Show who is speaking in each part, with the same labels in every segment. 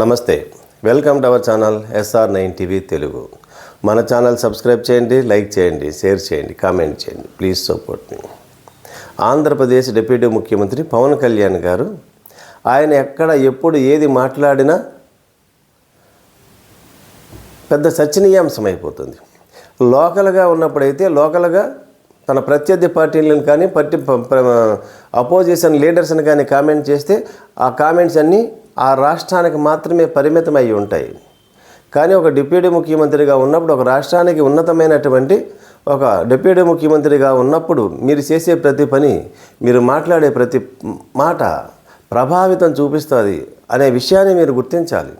Speaker 1: నమస్తే welcome to our channel SR nine TV Telugu. మన channel subscribe చేయండి like చేయండి షేర్ చేయండి కామెంట్ చేయండి please support me. Andhra Pradesh deputy ముఖ్యమంత్రి పవన్ కళ్యాణ్ గారు ఆయన ఎక్కడ ఎప్పుడు ఏది మాట్లాడినా పెద్ద చర్చనీయాంశం అయిపోతుంది. లోకల్గా ఉన్నప్పుడైతే లోకల్గా తన ప్రత్యర్థి పార్టీలను కానీ పట్టి అపోజిషన్ లీడర్స్ని కానీ కామెంట్ చేస్తే ఆ కామెంట్స్ అన్నీ ఆ రాష్ట్రానికి మాత్రమే పరిమితం ఉంటాయి. కానీ ఒక డిప్యూటీ ముఖ్యమంత్రిగా ఉన్నప్పుడు ఒక రాష్ట్రానికి ఉన్నతమైనటువంటి ఒక డిప్యూటీ ముఖ్యమంత్రిగా ఉన్నప్పుడు మీరు చేసే ప్రతి పని మీరు మాట్లాడే ప్రతి మాట ప్రభావితం చూపిస్తుంది అనే విషయాన్ని మీరు గుర్తించాలి.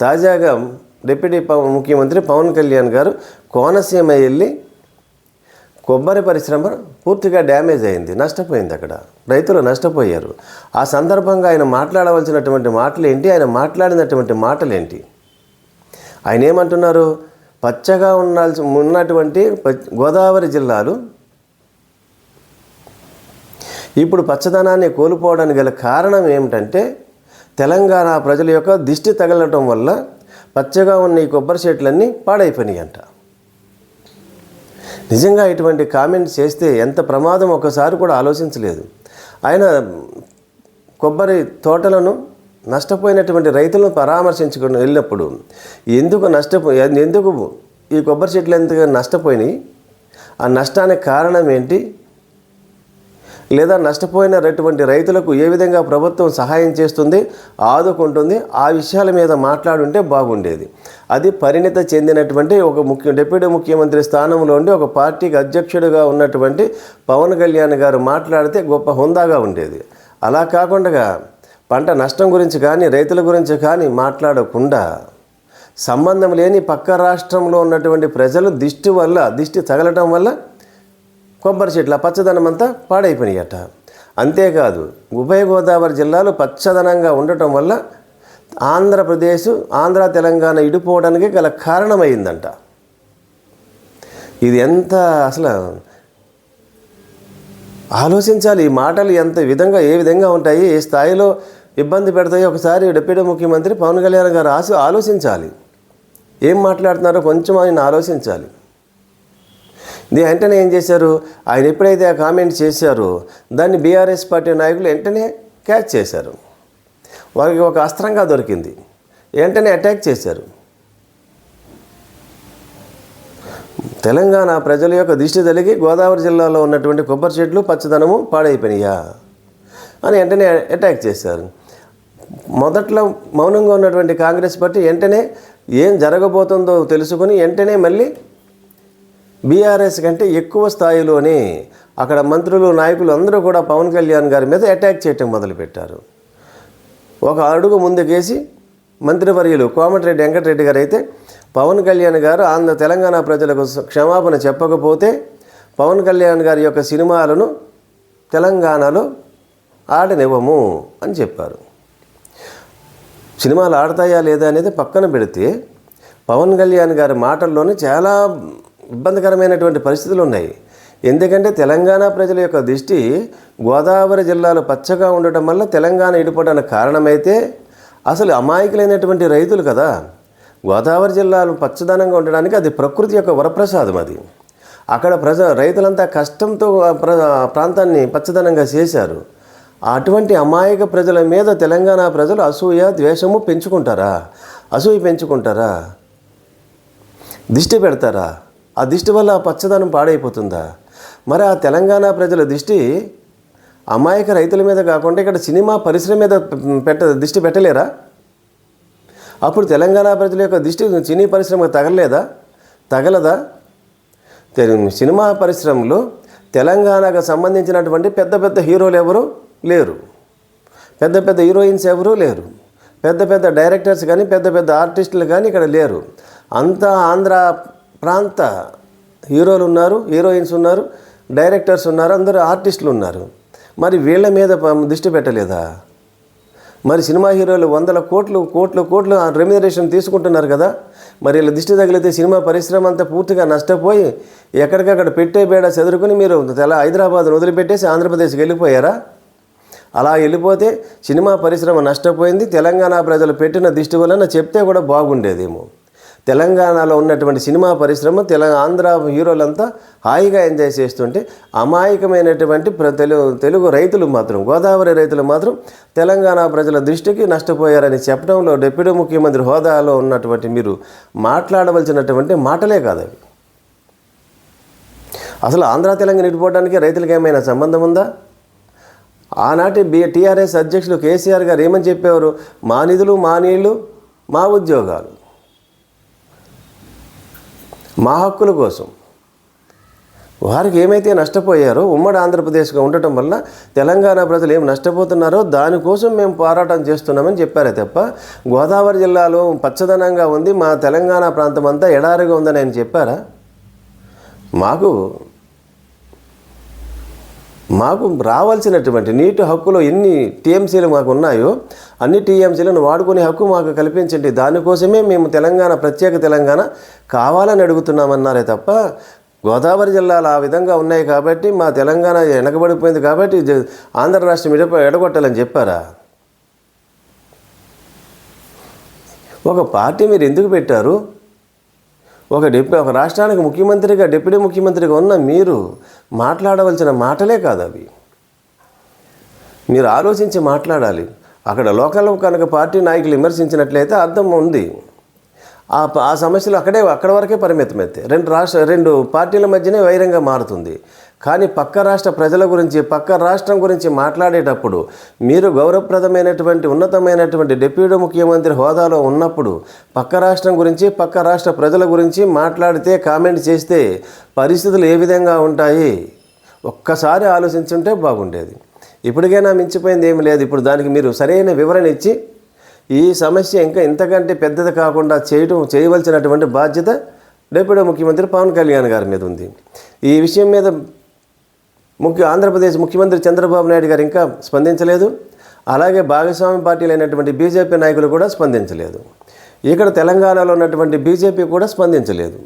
Speaker 1: తాజాగా డిప్యూటీ ముఖ్యమంత్రి పవన్ కళ్యాణ్ గారు కోనసీమ వెళ్ళి కొబ్బరి పరిశ్రమ పూర్తిగా డ్యామేజ్ అయింది నష్టపోయింది అక్కడ. రైతులు నష్టపోయారు. ఆ సందర్భంగా ఆయన మాట్లాడవలసినటువంటి మాటలు ఏంటి? ఆయన మాట్లాడినటువంటి మాటలు ఏంటి ఆయన ఏమంటున్నారు? పచ్చగా ఉండాల్సి ఉన్నటువంటి గోదావరి జిల్లాలు ఇప్పుడు పచ్చదనాన్ని కోల్పోవడానికి గల కారణం ఏమిటంటే తెలంగాణ ప్రజల యొక్క దిష్టి తగలటం వల్ల పచ్చగా ఉన్న ఈ కొబ్బరి చెట్లన్నీ పాడైపోయినాయి అంట నిజంగా ఇటువంటి కామెంట్స్ చేస్తే ఎంత ప్రమాదం ఒకసారి కూడా ఆలోచించలేదు. ఆయన కొబ్బరి తోటలను నష్టపోయినటువంటి రైతులను పరామర్శించుకుని వెళ్ళినప్పుడు ఎందుకు నష్టపో ఎందుకు ఈ కొబ్బరి చెట్లు ఎంతగా నష్టపోయినాయి? ఆ నష్టానికి కారణం ఏంటి? లేదా నష్టపోయినటువంటి రైతులకు ఏ విధంగా ప్రభుత్వం సహాయం చేస్తుంది ఆదుకుంటుంది ఆ విషయాల మీద మాట్లాడుంటే బాగుండేది. అది పరిణిత చెందినటువంటి ఒక ముఖ్య డిప్యూటీ ముఖ్యమంత్రి స్థానంలో ఉండి ఒక పార్టీకి అధ్యక్షుడిగా ఉన్నటువంటి పవన్ కళ్యాణ్ గారు మాట్లాడితే గొప్ప హుందాగా ఉండేది. అలా కాకుండా పంట నష్టం గురించి కానీ రైతుల గురించి కానీ మాట్లాడకుండా సంబంధం లేని పక్క రాష్ట్రంలో ఉన్నటువంటి ప్రజలు దిష్టి వల్ల దిష్టి తగలటం వల్ల కొబ్బరి చెట్ల పచ్చదనం అంతా పాడైపోయినాయట. అంతేకాదు ఉభయ గోదావరి జిల్లాలు పచ్చదనంగా ఉండటం వల్ల ఆంధ్రప్రదేశ్ ఆంధ్ర తెలంగాణ ఇడిపోవడానికి గల కారణమైందంట. ఇది ఎంత అసలు ఆలోచించాలి ఈ మాటలు ఎంత విధంగా ఏ విధంగా ఉంటాయి ఏ స్థాయిలో ఇబ్బంది పెడతాయో ఒకసారి డిప్యూటీ ముఖ్యమంత్రి పవన్ కళ్యాణ్ గారు ఆశ ఆలోచించాలి. ఏం మాట్లాడుతున్నారో కొంచెం ఆయన ఆలోచించాలి. వెంటనే ఏం చేశారు? ఆయన ఎప్పుడైతే ఆ కామెంట్ చేశారో దాన్ని బీఆర్ఎస్ పార్టీ నాయకులు వెంటనే క్యాచ్ చేశారు. వారికి ఒక అస్త్రంగా దొరికింది. వెంటనే అటాక్ చేశారు. తెలంగాణ ప్రజల యొక్క దిష్టి తలిగి గోదావరి జిల్లాలో ఉన్నటువంటి కొబ్బరి చెట్లు పచ్చదనము పాడైపోయినాయా? అని వెంటనే అటాక్ చేశారు. మొదట్లో మౌనంగా ఉన్నటువంటి కాంగ్రెస్ పార్టీ వెంటనే ఏం జరగబోతుందో తెలుసుకుని వెంటనే మళ్ళీ బీఆర్ఎస్ కంటే ఎక్కువ స్థాయిలోనే అక్కడ మంత్రులు నాయకులు అందరూ కూడా పవన్ కళ్యాణ్ గారి మీద అటాక్ చేయటం మొదలుపెట్టారు. ఒక అడుగు ముందుకేసి మంత్రివర్యులు కోమటిరెడ్డి వెంకటరెడ్డి గారు అయితే పవన్ కళ్యాణ్ గారు ఆంధ్ర తెలంగాణ ప్రజలకు క్షమాపణ చెప్పకపోతే పవన్ కళ్యాణ్ గారి యొక్క సినిమాలను తెలంగాణలో ఆడనివ్వము అని చెప్పారు. సినిమాలు ఆడతాయా లేదా అనేది పక్కన పెడితే పవన్ కళ్యాణ్ గారి మాటల్లోనే చాలా ఇబ్బందికరమైనటువంటి పరిస్థితులు ఉన్నాయి. ఎందుకంటే తెలంగాణ ప్రజల యొక్క దృష్టి గోదావరి జిల్లాలో పచ్చగా ఉండటం వల్ల తెలంగాణ ఇడిపోవడానికి కారణమైతే అసలు అమాయకులైనటువంటి రైతులు కదా. గోదావరి జిల్లాలో పచ్చదనంగా ఉండడానికి అది ప్రకృతి యొక్క వరప్రసాదం అది. అక్కడ ప్రజ రైతులంతా కష్టంతో ప్రాంతాన్ని పచ్చదనంగా చేశారు. అటువంటి అమాయక ప్రజల మీద తెలంగాణ ప్రజలు అసూయ ద్వేషము పెంచుకుంటారా? అసూయ పెంచుకుంటారా? దిష్టి పెడతారా? ఆ దిష్టి వల్ల పచ్చదనం పాడైపోతుందా? మరి ఆ తెలంగాణ ప్రజల దిష్టి అమాయక రైతుల మీద కాకుండా ఇక్కడ సినిమా పరిశ్రమ మీద పెట్ట దిష్టి పెట్టలేరా? అప్పుడు తెలంగాణ ప్రజల యొక్క దిష్టి సినీ పరిశ్రమ తగలలేదా? తగలదా? సినిమా పరిశ్రమలో తెలంగాణకు సంబంధించినటువంటి పెద్ద పెద్ద హీరోలు ఎవరు? లేరు. పెద్ద పెద్ద హీరోయిన్స్ ఎవరు? లేరు. పెద్ద పెద్ద డైరెక్టర్స్ కానీ పెద్ద పెద్ద ఆర్టిస్టులు కానీ ఇక్కడ లేరు. అంతా ఆంధ్ర ప్రాంత హీరోలు ఉన్నారు హీరోయిన్స్ ఉన్నారు డైరెక్టర్స్ ఉన్నారు అందరూ ఆర్టిస్టులు ఉన్నారు. మరి వీళ్ళ మీద దృష్టి పెట్టలేదా? మరి సినిమా హీరోలు వందల కోట్లు కోట్లు కోట్లు రెమ్యునరేషన్ తీసుకుంటున్నారు కదా? మరి వీళ్ళ దిష్టి తగిలితే సినిమా పరిశ్రమ అంతా పూర్తిగా నష్టపోయి ఎక్కడికక్కడ పెట్టే బేడ చదువుకుని మీరు తెల హైదరాబాద్ను వదిలిపెట్టేసి ఆంధ్రప్రదేశ్కి వెళ్ళిపోయారా? అలా వెళ్ళిపోతే సినిమా పరిశ్రమ నష్టపోయింది తెలంగాణ ప్రజలు పెట్టిన దిష్టి వలన చెప్తే కూడా బాగుండేదేమో. తెలంగాణలో ఉన్నటువంటి సినిమా పరిశ్రమ తెలంగాణ ఆంధ్ర హీరోలంతా హాయిగా ఎంజాయ్ చేస్తుంటే అమాయకమైనటువంటి ప్ర తెలుగు తెలుగు రైతులు మాత్రం గోదావరి రైతులు మాత్రం తెలంగాణ ప్రజల దృష్టికి నష్టపోయారని చెప్పడంలో డిప్యూటీ ముఖ్యమంత్రి హోదాలో ఉన్నటువంటి మీరు మాట్లాడవలసినటువంటి మాటలే కాదు అవి. అసలు ఆంధ్ర తెలంగాణ ఇటుపోవడానికి రైతులకు ఏమైనా సంబంధం ఉందా? ఆనాటి బి టీఆర్ఎస్ అధ్యక్షులు కేసీఆర్ గారు ఏమని చెప్పేవారు? మా నిధులు మా నీళ్ళు మా ఉద్యోగాలు. మా హక్కుల కోసం. వారికి ఏమైతే నష్టపోయారో ఉమ్మడి ఆంధ్రప్రదేశ్గా ఉండటం వల్ల తెలంగాణ ప్రజలు ఏం నష్టపోతున్నారో దానికోసం మేము పోరాటం చేస్తున్నామని చెప్పారే తప్ప గోదావరి జిల్లాలో పచ్చదనంగా ఉంది మా తెలంగాణ ప్రాంతం అంతా ఎడారిగా ఉందని ఆయన చెప్పారా? మాకు మాకు రావాల్సినటువంటి నీటి హక్కులో ఎన్ని టీఎంసీలు మాకు ఉన్నాయో అన్ని టీఎంసీలను వాడుకునే హక్కు మాకు కల్పించండి. దానికోసమే మేము తెలంగాణ ప్రత్యేక తెలంగాణ కావాలని అడుగుతున్నామన్నారే తప్ప గోదావరి జిల్లాలు ఆ విధంగా ఉన్నాయి కాబట్టి మా తెలంగాణ వెనకబడిపోయింది కాబట్టి ఆంధ్ర రాష్ట్రం ఎడ ఎడగొట్టాలని చెప్పారా? ఒక పార్టీ మీరు ఎందుకు పెట్టారు? ఒక డిప్యూ ఒక రాష్ట్రానికి ముఖ్యమంత్రిగా డిప్యూటీ ముఖ్యమంత్రిగా ఉన్న మీరు మాట్లాడవలసిన మాటలే కాదు అవి. మీరు ఆలోచించి మాట్లాడాలి. అక్కడ లోకల్ కనుక పార్టీ నాయకులు విమర్శించినట్లయితే అర్థం ఉంది. ఆ ప- ఆ సమస్యలు అక్కడే అక్కడ వరకే పరిమితమైతే రెండు రాష్ట్ర రెండు పార్టీల మధ్యనే వైరంగా మారుతుంది. కానీ పక్క రాష్ట్ర ప్రజల గురించి పక్క రాష్ట్రం గురించి మాట్లాడేటప్పుడు మీరు గౌరవప్రదమైనటువంటి ఉన్నతమైనటువంటి డిప్యూటీ ముఖ్యమంత్రి హోదాలో ఉన్నప్పుడు పక్క రాష్ట్రం గురించి పక్క రాష్ట్ర ప్రజల గురించి మాట్లాడితే కామెంట్ చేస్తే పరిస్థితులు ఏ విధంగా ఉంటాయి? ఒక్కసారి ఆలోచించుంటే బాగుండేది. ఇప్పటికైనా మించిపోయింది ఏమి లేదు. ఇప్పుడు దానికి మీరు సరైన వివరణ ఇచ్చి ఈ సమస్య ఇంకా ఇంతకంటే పెద్దది కాకుండా చేయటం చేయవలసినటువంటి బాధ్యత డిప్యూటీ ముఖ్యమంత్రి పవన్ కళ్యాణ్ గారి మీద ఉంది. ఈ విషయం మీద ముఖ్య ఆంధ్రప్రదేశ్ ముఖ్యమంత్రి చంద్రబాబు నాయుడు గారు ఇంకా స్పందించలేదు. అలాగే భాగస్వామి పార్టీలు అయినటువంటి బీజేపీ నాయకులు కూడా స్పందించలేదు. ఇక్కడ తెలంగాణలో ఉన్నటువంటి బీజేపీ కూడా స్పందించలేదు.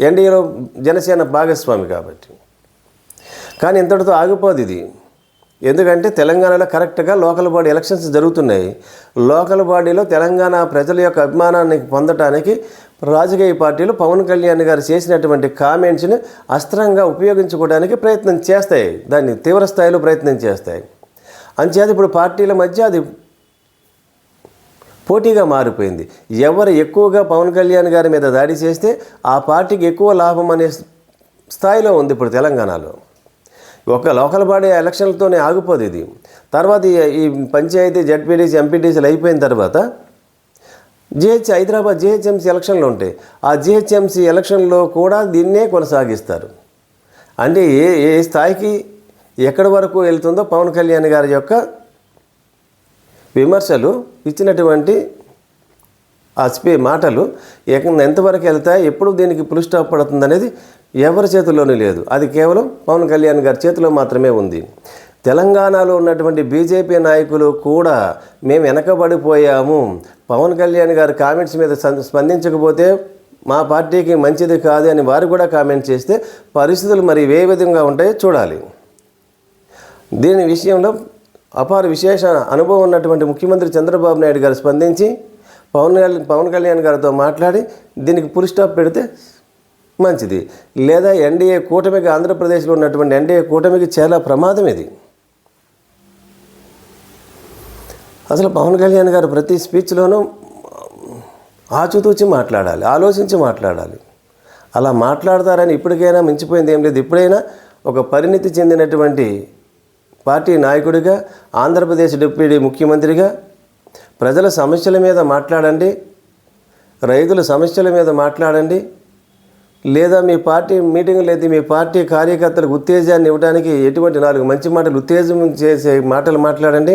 Speaker 1: ఎన్డీఏలో జనసేన భాగస్వామి కాబట్టి. కానీ ఇంతటితో ఆగిపోదు ఇది. ఎందుకంటే తెలంగాణలో కరెక్ట్గా లోకల్ బాడీ ఎలక్షన్స్ జరుగుతున్నాయి. లోకల్ బాడీలో తెలంగాణ ప్రజల యొక్క అభిమానాన్ని పొందటానికి రాజకీయ పార్టీలు పవన్ కళ్యాణ్ గారు చేసినటువంటి కామెంట్స్ని అస్త్రంగా ఉపయోగించుకోవడానికి ప్రయత్నం చేస్తాయి. దాన్ని తీవ్ర స్థాయిలో ప్రయత్నం చేస్తాయి. అంచేత ఇప్పుడు పార్టీల మధ్య అది పోటీగా మారిపోయింది. ఎవరు ఎక్కువగా పవన్ కళ్యాణ్ గారి మీద దాడి చేస్తే ఆ పార్టీకి ఎక్కువ లాభం అనే స్థాయిలో ఉంది ఇప్పుడు తెలంగాణలో. ఒక లోకల్ బాడీ ఎలక్షన్లతోనే ఆగిపోదు ఇది. తర్వాత ఈ- పంచాయతీ జడ్పీటీసీ ఎంపీటీసీలు అయిపోయిన తర్వాత జిహెచ్ హైదరాబాద్ జిహెచ్ఎంసీ ఎలక్షన్లు ఉంటాయి. ఆ జిహెచ్ఎంసీ ఎలక్షన్లో కూడా దీన్నే కొనసాగిస్తారు. అంటే ఏ ఏ స్థాయికి ఎక్కడి వరకు వెళ్తుందో పవన్ కళ్యాణ్ గారి యొక్క విమర్శలు ఇచ్చినటువంటి ఆ స్పీ మాటలు ఏకంగా ఎంతవరకు వెళ్తాయి ఎప్పుడు దీనికి పులి స్టాప్ పడుతుంది అనేది ఎవరి చేతిలోనే లేదు. అది కేవలం పవన్ కళ్యాణ్ గారి చేతిలో మాత్రమే ఉంది. తెలంగాణలో ఉన్నటువంటి బీజేపీ నాయకులు కూడా మేము వెనకబడిపోయాము. పవన్ కళ్యాణ్ గారి కామెంట్స్ మీద స్పందించకపోతే మా పార్టీకి మంచిది కాదు అని వారు కూడా కామెంట్ చేస్తే పరిస్థితులు మరి ఏ విధంగా ఉంటాయో చూడాలి. దీని విషయంలో అపార విశేష అనుభవం ఉన్నటువంటి ముఖ్యమంత్రి చంద్రబాబు నాయుడు గారు స్పందించి పవన్ కళ్యాణ్ పవన్ కళ్యాణ్ గారితో మాట్లాడి దీనికి పులి స్టాప్ పెడితే మంచిది. లేదా ఎన్డీఏ కూటమికి ఆంధ్రప్రదేశ్లో ఉన్నటువంటి ఎన్డీఏ కూటమికి చాలా ప్రమాదం ఇది. అసలు పవన్ కళ్యాణ్ గారు ప్రతి స్పీచ్లోనూ ఆచితూచి మాట్లాడాలి ఆలోచించి మాట్లాడాలి. అలా మాట్లాడతారని ఇప్పటికైనా మించిపోయింది ఏం లేదు. ఇప్పుడైనా ఒక పరిణితి చెందినటువంటి పార్టీ నాయకుడిగా ఆంధ్రప్రదేశ్ డిప్యూటీ ముఖ్యమంత్రిగా ప్రజల సమస్యల మీద మాట్లాడండి. రైతుల సమస్యల మీద మాట్లాడండి. లేదా మీ పార్టీ మీటింగ్ లేదా మీ పార్టీ కార్యకర్తలకు ఉత్తేజాన్ని ఇవ్వడానికి ఎటువంటి నాలుగు మంచి మాటలు ఉత్తేజం చేసే మాటలు మాట్లాడండి.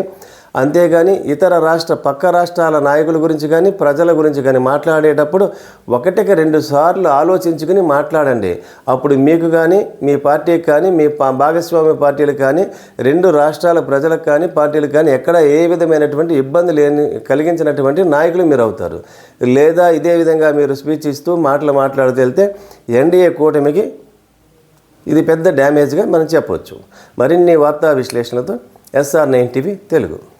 Speaker 1: అంతేగాని ఇతర రాష్ట్ర పక్క రాష్ట్రాల నాయకుల గురించి కానీ ప్రజల గురించి కానీ మాట్లాడేటప్పుడు ఒకటికి రెండు సార్లు ఆలోచించుకుని మాట్లాడండి. అప్పుడు మీకు కానీ మీ పార్టీకి కానీ మీ పా- భాగస్వామ్య పార్టీలకు కానీ రెండు రాష్ట్రాల ప్రజలకు కానీ పార్టీలకు కానీ ఎక్కడ ఏ విధమైనటువంటి ఇబ్బంది లేని కలిగించినటువంటి నాయకులు మీరు అవుతారు. లేదా ఇదే విధంగా మీరు స్పీచ్ ఇస్తూ మాటలు మాట్లాడుతూ వెళ్తే ఎన్డీఏ కూటమికి ఇది పెద్ద డ్యామేజ్గా మనం చెప్పవచ్చు మరిన్ని వార్తా విశ్లేషణతో ఎస్ఆర్ నైన్ టీవీ తెలుగు.